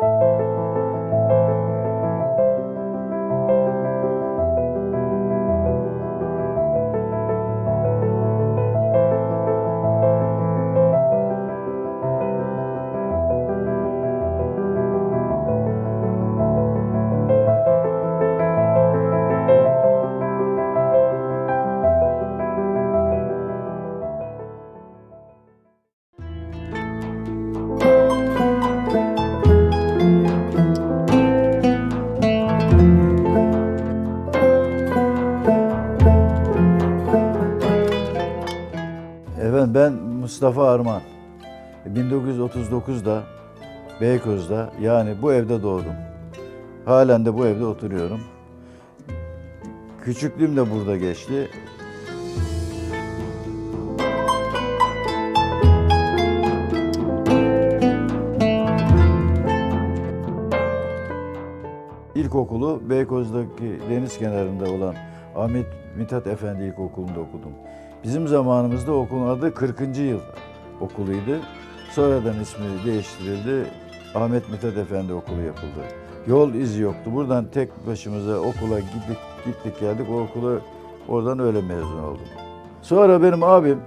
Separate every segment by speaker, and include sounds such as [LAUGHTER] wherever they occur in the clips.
Speaker 1: Thank you. Mustafa Arman. 1939'da Beykoz'da yani bu evde doğdum. Halen de bu evde oturuyorum. Küçüklüğüm de burada geçti. İlkokulu Beykoz'daki deniz kenarında olan Ahmet Mithat Efendi İlkokulu'nda okudum. Bizim zamanımızda okulun adı 40. yıl okuluydu. Sonradan ismi değiştirildi. Ahmet Mithat Efendi Okulu yapıldı. Yol izi yoktu. Buradan tek başımıza okula gittik, gittik geldik. O okulu oradan öyle mezun oldum. Sonra benim abim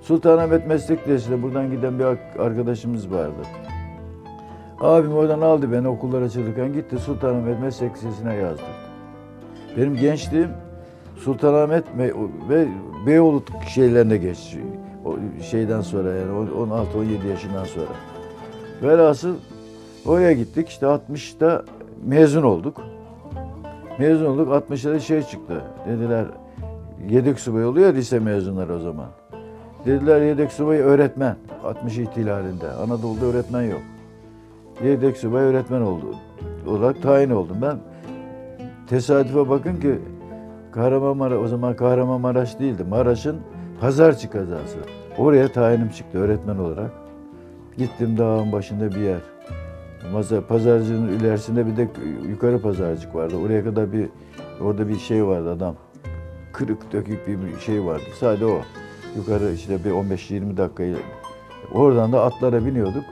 Speaker 1: Sultanahmet Meslek Lisesi'ne buradan giden bir arkadaşımız vardı. Abim oradan aldı beni okullar açılırken gitti Sultanahmet Meslek Lisesi'ne yazdırdı. Benim gençliğim Sultanahmet me- ve Beyoğlu şeylerine geçti. O şeyden sonra yani 16-17 yaşından sonra. Velhasıl oraya gittik işte 60'ta mezun olduk. Mezun olduk 60'da da şey çıktı. Dediler yedek subay oluyor lise mezunları o zaman. Dediler yedek subay öğretmen. 60 ihtilalinde. Anadolu'da öğretmen yok. Yedek subay öğretmen oldu. Olarak tayin oldum. Ben tesadüfe bakın ki Kahramanmaraş, o zaman Kahramanmaraş değildi. Maraş'ın Pazarcı kazası. Oraya tayinim çıktı öğretmen olarak. Gittim dağın başında bir yer. Masa, pazarcının ilerisinde bir de yukarı pazarcık vardı. Oraya kadar bir, orada bir şey vardı adam. Kırık dökük bir şey vardı. Sadece o. Yukarı işte bir 15-20 dakikayı. Oradan da atlara biniyorduk.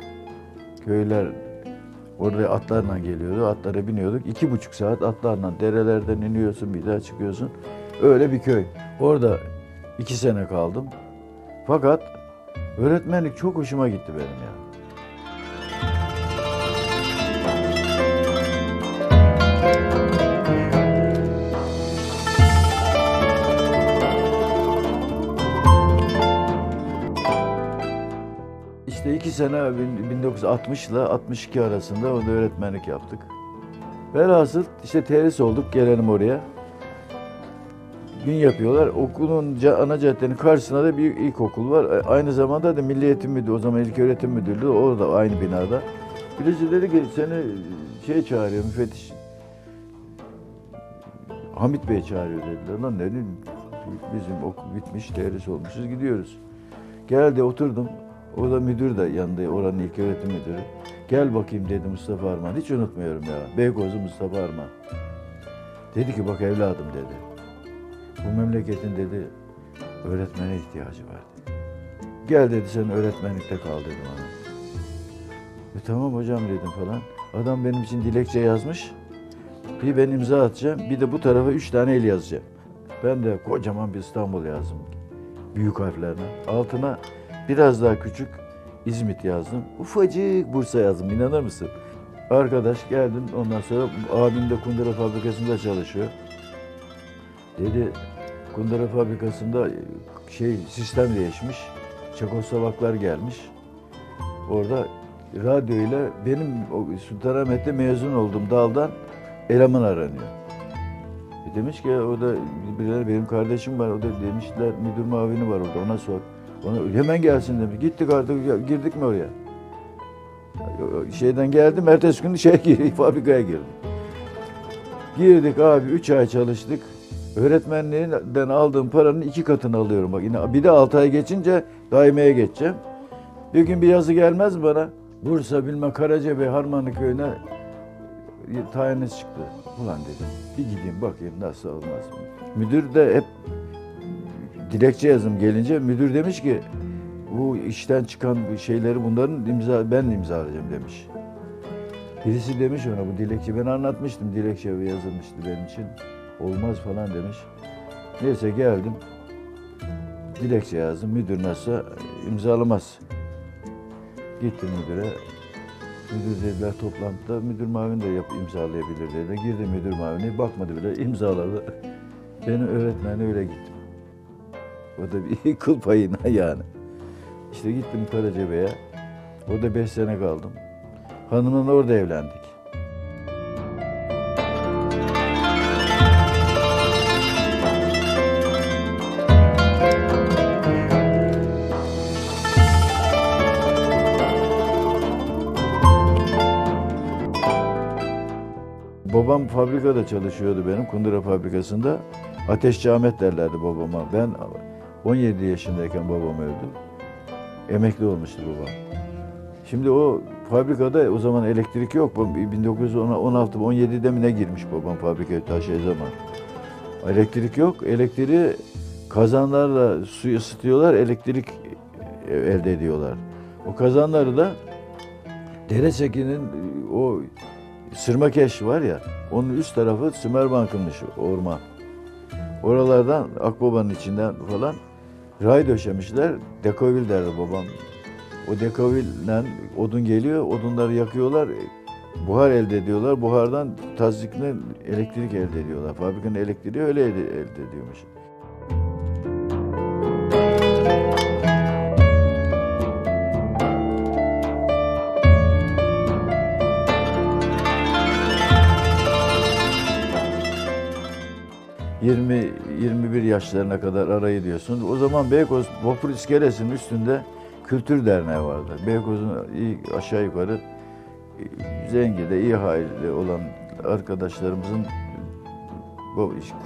Speaker 1: Köyler Orada atlarla geliyordu. Atlara biniyorduk. İki buçuk saat atlarla derelerden iniyorsun bir daha çıkıyorsun. Öyle bir köy. Orada iki sene kaldım. Fakat öğretmenlik çok hoşuma gitti benim ya. İki sene bin- 1960 ile 62 arasında orada öğretmenlik yaptık. Velhasıl işte terhis olduk gelelim oraya. Gün yapıyorlar. Okulun ana caddenin karşısında da bir ilkokul var. E, Aynı zamanda da Milli Eğitim Müdürlüğü, o zaman İlk Öğretim Müdürlüğü orada aynı binada. Birisi dedi ki seni şey çağırıyor müfettiş. Hamit Bey çağırıyor dediler. Lan dedim bizim okul bitmiş, terhis olmuşuz gidiyoruz. Geldi oturdum. O da müdür de yanında, oranın ilk öğretim müdürü. Gel bakayım dedi Mustafa Arman. Hiç unutmuyorum ya. Beykozlu Mustafa Arman. Dedi ki bak evladım dedi. Bu memleketin dedi öğretmene ihtiyacı var dedi. Gel dedi sen öğretmenlikte kal dedim ona. E, tamam hocam dedim falan. Adam benim için dilekçe yazmış. Bir ben imza atacağım. Bir de bu tarafa üç tane el yazacağım. Ben de kocaman bir İstanbul yazdım. Büyük harflerle. Altına biraz daha küçük İzmit yazdım. Ufacık Bursa yazdım. İnanır mısın? Arkadaş geldim ondan sonra abim de kundura fabrikasında çalışıyor. Dedi kundura fabrikasında şey sistem değişmiş. Çekoslovaklar gelmiş. Orada radyo ile benim o Sultanahmet'te mezun olduğum daldan eleman aranıyor. E demiş ki orada birileri benim kardeşim var. O da demişler müdür mavini var orada ona sor. Ona hemen gelsin demiş. Gittik artık girdik mi oraya? Şeyden geldim ertesi gün şey [LAUGHS] fabrikaya girdim. Girdik abi üç ay çalıştık. Öğretmenliğinden aldığım paranın iki katını alıyorum. Bak yine bir de altı ay geçince daimeye geçeceğim. Bir gün bir yazı gelmez bana? Bursa bilmem Karacabey Harmanlı köyüne tayiniz çıktı. Ulan dedim bir gideyim bakayım nasıl olmaz mı? Müdür de hep dilekçe yazım gelince müdür demiş ki bu işten çıkan şeyleri bunların imza ben imzalayacağım demiş. Birisi demiş ona bu dilekçe ben anlatmıştım dilekçe yazılmıştı benim için. Olmaz falan demiş. Neyse geldim. Dilekçe yazdım. Müdür nasılsa imzalamaz. Gittim müdüre. Müdür dediler toplantıda müdür mavin de yap, imzalayabilir dedi. Girdi müdür mavini bakmadı bile imzaladı. Benim öğretmenle öyle gittim. O da bir [LAUGHS] kıl payına yani. İşte gittim Karacabey'e. Orada beş sene kaldım. Hanımla orada evlendik. Babam fabrikada çalışıyordu benim, kundura fabrikasında. Ateşçi Ahmet derlerdi babama. Ben 17 yaşındayken babam öldü. Emekli olmuştu babam. Şimdi o fabrikada o zaman elektrik yok. 1916-17'de mi ne girmiş babam fabrikaya ta şey zaman. Elektrik yok. Elektriği kazanlarla suyu ısıtıyorlar, elektrik elde ediyorlar. O kazanları da Dereseki'nin o Sırmakeş var ya, onun üst tarafı Sümerbank'ınmış orman. Oralardan Akbaba'nın içinden falan ray döşemişler. Dekovil derdi babam. O dekovilden odun geliyor, odunları yakıyorlar, buhar elde ediyorlar. Buhardan tazikle elektrik elde ediyorlar. Fabrikanın elektriği öyle elde, elde ediyormuş. ...20 21 yaşlarına kadar arayı diyorsun. O zaman Beykoz Vapur İskelesi'nin üstünde Kültür Derneği vardı. Beykoz'un aşağı yukarı e, zenginde, iyi halde olan arkadaşlarımızın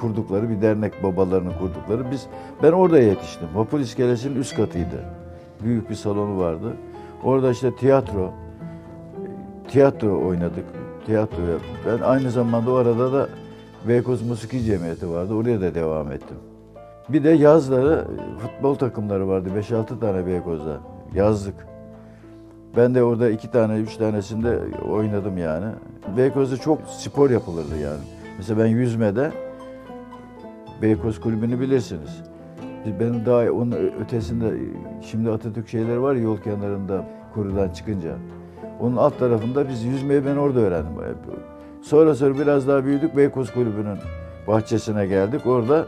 Speaker 1: kurdukları bir dernek, babalarının kurdukları. Biz ben orada yetiştim. Vapur İskelesi'nin üst katıydı. Büyük bir salonu vardı. Orada işte tiyatro, tiyatro oynadık. Tiyatro yaptık. Ben aynı zamanda o arada da Beykoz Musiki Cemiyeti vardı. Oraya da devam ettim. Bir de yazları futbol takımları vardı. 5-6 tane Beykoz'da. Yazlık. Ben de orada iki tane, üç tanesinde oynadım yani. Beykoz'da çok spor yapılırdı yani. Mesela ben yüzmede Beykoz Kulübü'nü bilirsiniz. Benim daha onun ötesinde şimdi Atatürk şeyleri var yol kenarında kurudan çıkınca. Onun alt tarafında biz yüzmeyi ben orada öğrendim. Sonra sonra biraz daha büyüdük Beykoz Kulübü'nün bahçesine geldik. Orada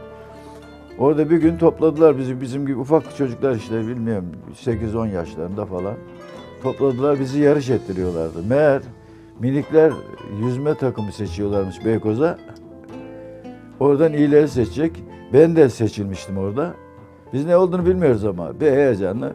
Speaker 1: orada bir gün topladılar bizi bizim gibi ufak çocuklar işte bilmiyorum 8-10 yaşlarında falan. Topladılar bizi yarış ettiriyorlardı. Meğer minikler yüzme takımı seçiyorlarmış Beykoz'a. Oradan iyileri seçecek. Ben de seçilmiştim orada. Biz ne olduğunu bilmiyoruz ama bir heyecanla.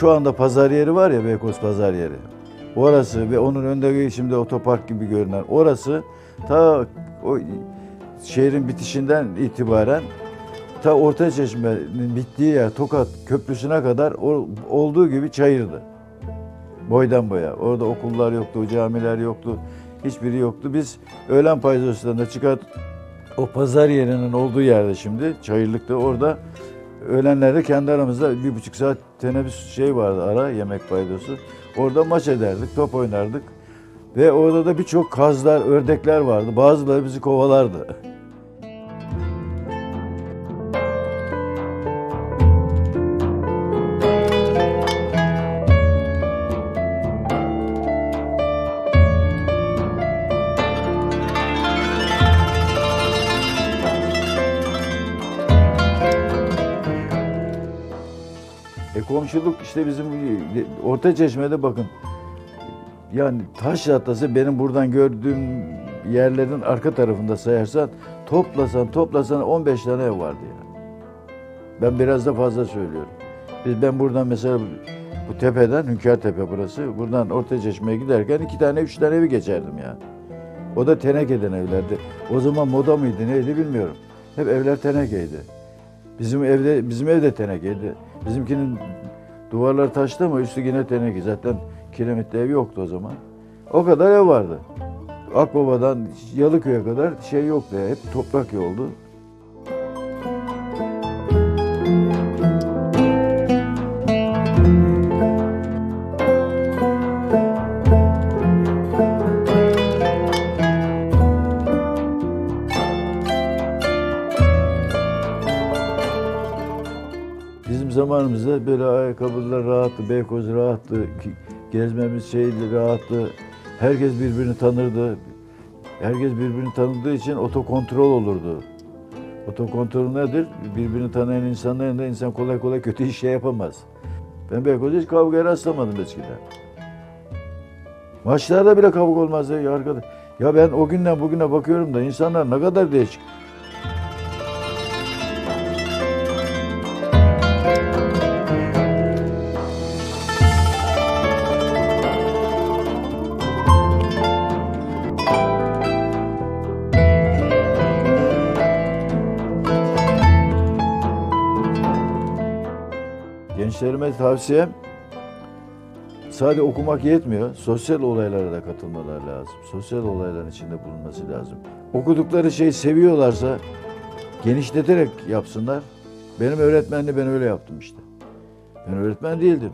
Speaker 1: Şu anda pazar yeri var ya Beykoz pazar yeri. Orası ve onun önünde şimdi otopark gibi görünen orası ta o şehrin bitişinden itibaren ta Ortaçeşme'nin bittiği yer Tokat Köprüsü'ne kadar olduğu gibi çayırdı. Boydan boya. Orada okullar yoktu, camiler yoktu, hiçbiri yoktu. Biz öğlen paylaşlarında çıkar o pazar yerinin olduğu yerde şimdi çayırlıkta orada öğlenlerde kendi aramızda bir buçuk saat teneffüs şey vardı ara yemek paydosu. Orada maç ederdik, top oynardık. Ve orada da birçok kazlar, ördekler vardı. Bazıları bizi kovalardı. E komşuluk işte bizim orta çeşmede bakın. Yani taş atlası benim buradan gördüğüm yerlerin arka tarafında sayarsan toplasan toplasan 15 tane ev vardı ya. Ben biraz da fazla söylüyorum. Biz ben buradan mesela bu tepeden Hünkar Tepe burası. Buradan Orta Çeşme'ye giderken iki tane üç tane evi geçerdim ya. O da tenekeden evlerdi. O zaman moda mıydı neydi bilmiyorum. Hep evler tenekeydi. Bizim evde bizim evde tenekeydi. Bizimkinin duvarlar taştı ama üstü yine teneke. Zaten kiremitli ev yoktu o zaman. O kadar ev vardı. Akbaba'dan Yalıköy'e kadar şey yoktu. Hep toprak yoldu. Zamanımızda böyle ayakkabılar rahattı, Beykoz rahattı, gezmemiz şeydi rahattı. Herkes birbirini tanırdı. Herkes birbirini tanıdığı için otokontrol olurdu. Otokontrol nedir? Birbirini tanıyan insanların yanında insan kolay kolay kötü iş şey yapamaz. Ben Beykoz'da hiç kavgaya rastlamadım eskiden. Maçlarda bile kavga olmazdı ya arkadaş. Ya ben o günden bugüne bakıyorum da insanlar ne kadar değişik. Gençlerime tavsiyem sadece okumak yetmiyor. Sosyal olaylara da katılmalar lazım. Sosyal olayların içinde bulunması lazım. Okudukları şeyi seviyorlarsa genişleterek yapsınlar. Benim öğretmenle ben öyle yaptım işte. Ben öğretmen değildim.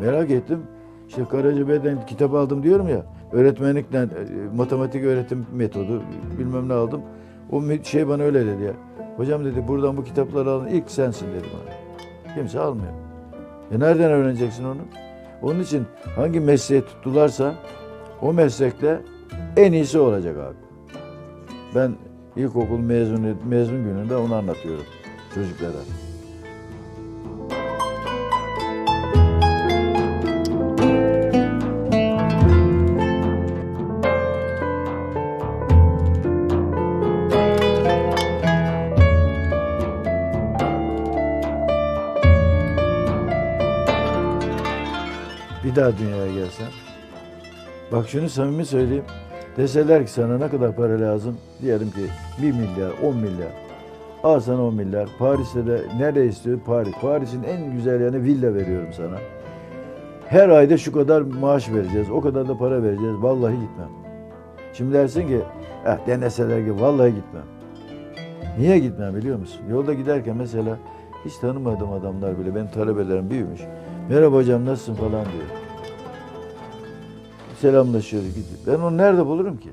Speaker 1: Merak ettim. İşte Karacabey'den kitap aldım diyorum ya. Öğretmenlikten e, matematik öğretim metodu bilmem ne aldım. O şey bana öyle dedi ya. Hocam dedi buradan bu kitapları alın ilk sensin dedi bana. Kimse almıyor. E nereden öğreneceksin onu? Onun için hangi mesleği tuttularsa o meslekte en iyisi olacak abi. Ben ilkokul mezunu, mezun gününde onu anlatıyorum çocuklara. Bir daha dünyaya gelsen. Bak şunu samimi söyleyeyim. Deseler ki sana ne kadar para lazım? Diyelim ki 1 milyar, 10 milyar. Al sana 10 milyar. Paris'te de nerede istiyor? Paris. Paris'in en güzel yanı villa veriyorum sana. Her ayda şu kadar maaş vereceğiz. O kadar da para vereceğiz. Vallahi gitmem. Şimdi dersin ki eh, deneseler ki vallahi gitmem. Niye gitmem biliyor musun? Yolda giderken mesela hiç tanımadığım adamlar bile benim talebelerim büyümüş. Merhaba hocam nasılsın falan diyor. Selamlaşıyoruz gidiyor. Ben onu nerede bulurum ki?